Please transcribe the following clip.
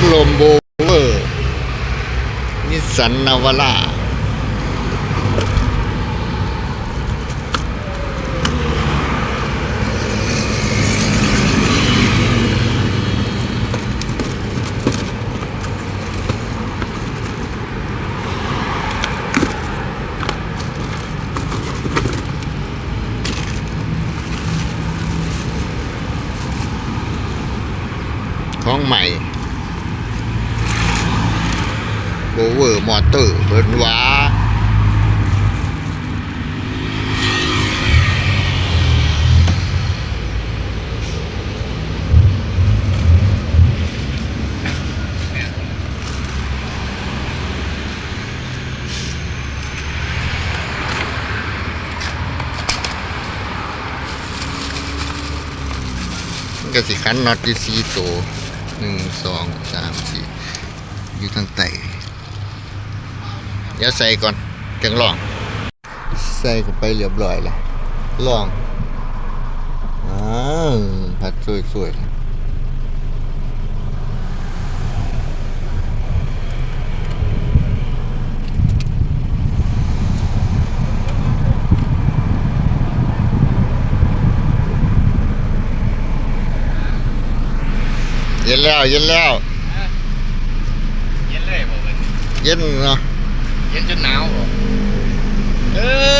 ดลมโบเวอร์ นิสสันนาวาร่าของใหม่โบ เวอร์มอเตอร์เพิ่นว่าก็สิคันน็อตอยู่สี่ตัวหนึ่งสองสามสี่อยู่ทางใต้ เดี๋ยวใส่ก่อนจังลอง ใส่เข้าไปเรียบร้อยแล้วลองอ้าวพัดสวยๆเย็นแล้วเย็นแล้ว เย็นเลยบอกเลยเย็นเนาะ เย็นจนหนาวเออ